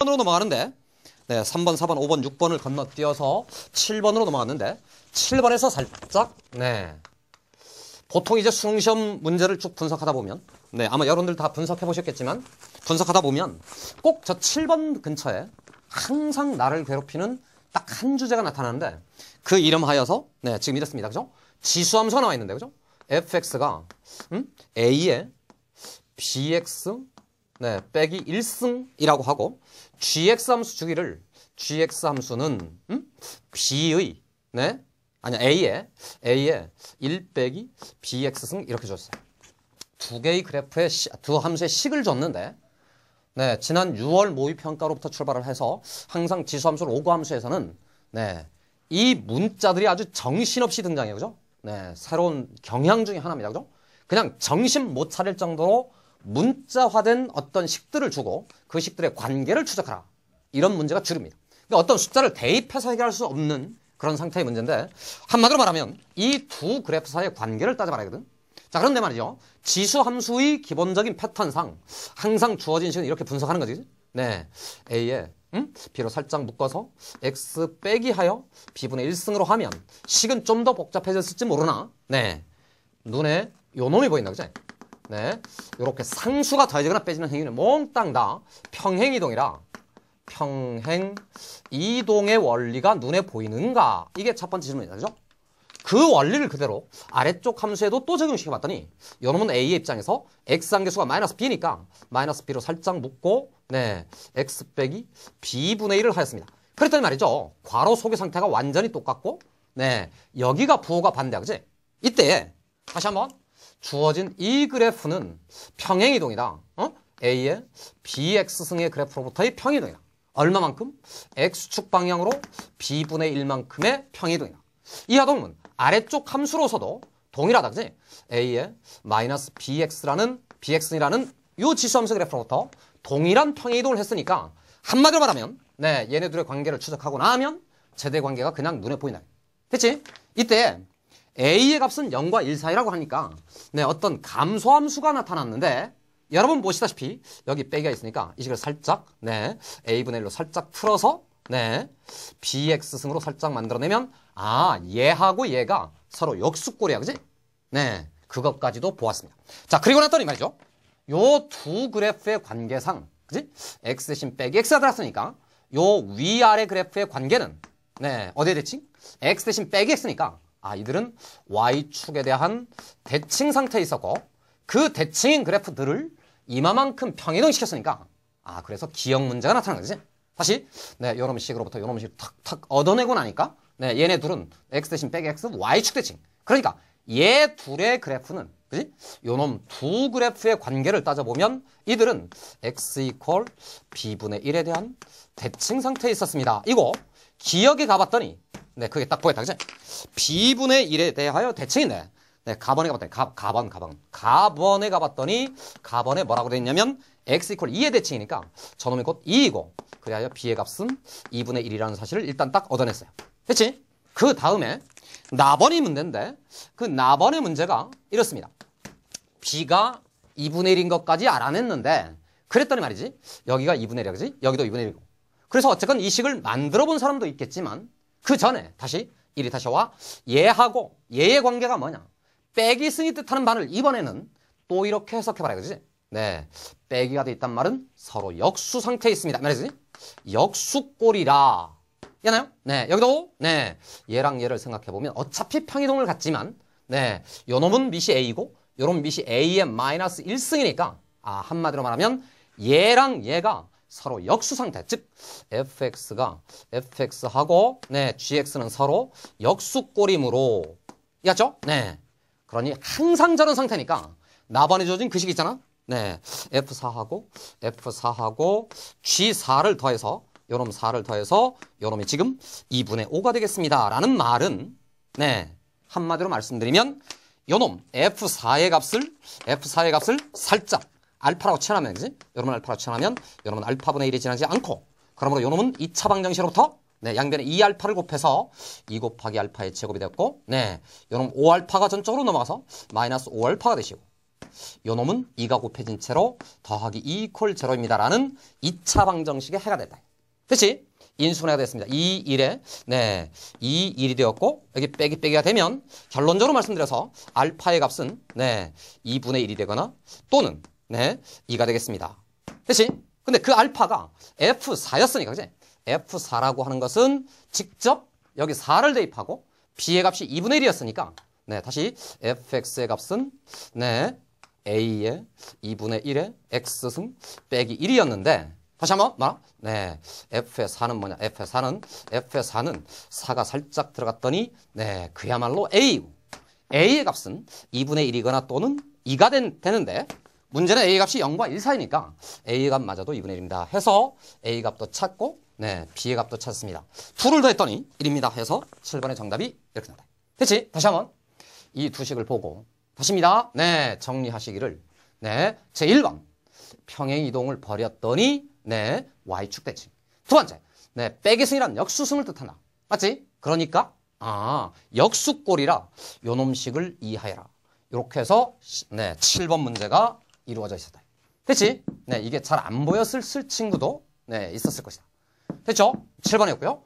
7번으로 넘어가는데 네, 3번, 4번, 5번, 6번을 건너뛰어서 7번으로 넘어갔는데 7번에서 살짝 네. 보통 이제 수능 시험 문제를 쭉 분석하다 보면 네, 아마 여러분들 다 분석해 보셨겠지만 분석하다 보면 꼭 저 7번 근처에 항상 나를 괴롭히는 딱 한 주제가 나타나는데 그 이름 하여서 네, 지금 이렇습니다. 그죠? 지수함수가 나와 있는데 그죠? fx가 음? a의 bx 네, 빼기 1승이라고 하고 gx 함수 주기를 gx 함수는 음? b의 네? 아니 a의 a의 1 빼기 bx승 이렇게 줬어요. 두 개의 그래프의 시, 두 함수의 식을 줬는데 네, 지난 6월 모의 평가로부터 출발을 해서 항상 지수 함수를 오고 함수에서는 네, 이 문자들이 아주 정신없이 등장해요. 그죠? 네, 새로운 경향 중에 하나입니다. 그죠? 그냥 정신 못 차릴 정도로 문자화된 어떤 식들을 주고 그 식들의 관계를 추적하라. 이런 문제가 주입니다. 그러니까 어떤 숫자를 대입해서 해결할 수 없는 그런 상태의 문제인데 한마디로 말하면 이 두 그래프 사이의 관계를 따져봐야 하거든. 자 그런데 말이죠. 지수 함수의 기본적인 패턴상 항상 주어진 식은 이렇게 분석하는 거지. 네, A에 음? B로 살짝 묶어서 X 빼기 하여 B분의 1승으로 하면 식은 좀 더 복잡해졌을지 모르나 네, 눈에 요 놈이 보인다 그지? 네, 요렇게 상수가 더해지거나 빼지는 행위는 몽땅 다 평행이동이라 평행 이동의 원리가 눈에 보이는가? 이게 첫 번째 질문이다. 그죠? 그 원리를 그대로 아래쪽 함수에도 또 적용시켜 봤더니 요놈은 A의 입장에서 X 한계수가 마이너스 B니까 마이너스 B로 살짝 묶고 네 X 빼기 B분의 1을 하였습니다. 그랬더니 말이죠. 괄호 속의 상태가 완전히 똑같고 네 여기가 부호가 반대야. 그지? 이때 다시 한번 주어진 이 그래프는 평행이동이다. 어? A의 BX승의 그래프로부터의 평이동이다. 얼마만큼? X축 방향으로 B분의 1만큼의 평이동이다. 이 하동은 아래쪽 함수로서도 동일하다. 그지? A의 마이너스 BX라는 BX이라는 이 지수함수 그래프로부터 동일한 평이동을 했으니까 한마디로 말하면 네 얘네들의 관계를 추적하고 나면 제대 관계가 그냥 눈에 보이나요? 됐지? 이때 A의 값은 0과 1 사이라고 하니까 네 어떤 감소함수가 나타났는데 여러분 보시다시피 여기 빼기가 있으니까 이 식을 살짝 네 a분의 1로 살짝 풀어서 네 bx승으로 살짝 만들어내면 아 얘하고 얘가 서로 역수꼴이야 그지? 네 그것까지도 보았습니다. 자 그리고 났더니 말이죠. 요 두 그래프의 관계상 그지? x 대신 빼기 x가 들어갔으니까 요 위아래 그래프의 관계는 네 어디에 대칭? x 대신 빼기 x니까 아 이들은 y축에 대한 대칭 상태에 있었고 그 대칭인 그래프들을 이마만큼 평이동 시켰으니까 아 그래서 기억 문제가 나타나는 거지. 다시 네 요놈 식으로부터 요놈 식을 탁탁 얻어내고 나니까 네 얘네 둘은 x 대신 빼기 x y축 대칭. 그러니까 얘 둘의 그래프는 그지? 요놈 두 그래프의 관계를 따져보면 이들은 x 이퀄 b분의 1에 대한 대칭 상태에 있었습니다. 이거 기억에 가봤더니 네 그게 딱 보였다 그지? b분의 1에 대하여 대칭인데 네, 가번에 가봤더니 가, 가번 가번 가번에 가봤더니 가번에 뭐라고 돼 있냐면 x 이퀄 2의 대칭이니까 저놈이 곧 2이고 그래야 b의 값은 2분의 1이라는 사실을 일단 딱 얻어냈어요. 됐지? 그 다음에 나번이 문제인데 그 나번의 문제가 이렇습니다. b가 2분의 1인 것까지 알아냈는데 그랬더니 말이지 여기가 2분의 1이야 그지? 여기도 2분의 1이고 그래서 어쨌건 이 식을 만들어 본 사람도 있겠지만 그 전에 다시 이리 다시 와 얘하고 얘의 관계가 뭐냐 빼기 승이 뜻하는 말을 이번에는 또 이렇게 해석해 봐라 그지? 네, 빼기가 돼 있단 말은 서로 역수 상태에 있습니다. 말이지? 역수꼴이라. 얘나요? 네, 여기도 네 얘랑 얘를 생각해 보면 어차피 평이동을 갖지만 네, 요놈은 밑이 A이고 요놈 밑이 A의 마이너스 1승이니까 아 한마디로 말하면 얘랑 얘가 서로 역수 상태, 즉 fx가 fx하고 네 gx는 서로 역수꼴이므로 이해죠 네. 그러니 항상 저런 상태니까 나번에 주어진 그 식 있잖아. 네, F4하고 F4하고 G4를 더해서 요놈 4를 더해서 요놈이 지금 2분의 5가 되겠습니다. 라는 말은 네, 한마디로 말씀드리면 요놈 F4의 값을 F4의 값을 살짝 알파라고 치환하면 그지? 요놈은 알파라고 치환하면 요놈은 알파분의 1이 지나지 않고 그러므로 요놈은 2차 방정식으로부터 네, 양변에 2알파를 곱해서 2 곱하기 알파의 제곱이 되었고 네, 요놈 5알파가 전적으로 넘어가서 마이너스 5알파가 되시고 요 놈은 2가 곱해진 채로 더하기 2 이퀄 제로입니다. 라는 2차 방정식의 해가 됐다. 그치? 인수분해가 됐습니다. 2, 1에 네, 2, 1이 되었고 여기 빼기 빼기가 되면 결론적으로 말씀드려서 알파의 값은 네, 2분의 1이 되거나 또는 네, 2가 되겠습니다. 그치? 근데 그 알파가 F4였으니까 그치? F4라고 하는 것은 직접 여기 4를 대입하고 B의 값이 2분의 1이었으니까 네, 다시 fx의 값은 네, a의 2분의 1의 x승 빼기 1이었는데 다시 한번 말아. 네, f의 4는 뭐냐? f의 4는 f의 4는 4가 살짝 들어갔더니 네, 그야말로 a. a의 값은 2분의 1이거나 또는 2가 된, 되는데 문제는 a 값이 0과 1 사이니까 a 값마저도 2분의 1입니다. 해서 a 값도 찾고 네, b의 값도 찾습니다. 2를 더했더니 1입니다. 해서 7번의 정답이 이렇게 나온다. 됐지? 다시 한번 이 두 식을 보고 다시입니다. 네, 정리하시기를. 네, 제 1번 평행 이동을 버렸더니 네, y축 대칭. 두 번째, 네, 빼기승이란 역수승을 뜻한다. 맞지? 그러니까 아, 역수꼴이라 요놈식을 이해해라. 이렇게 해서 네, 7번 문제가 이루어져 있었다. 됐지? 네, 이게 잘 안 보였을 친구도 네, 있었을 것이다. 됐죠? 7번이었고요.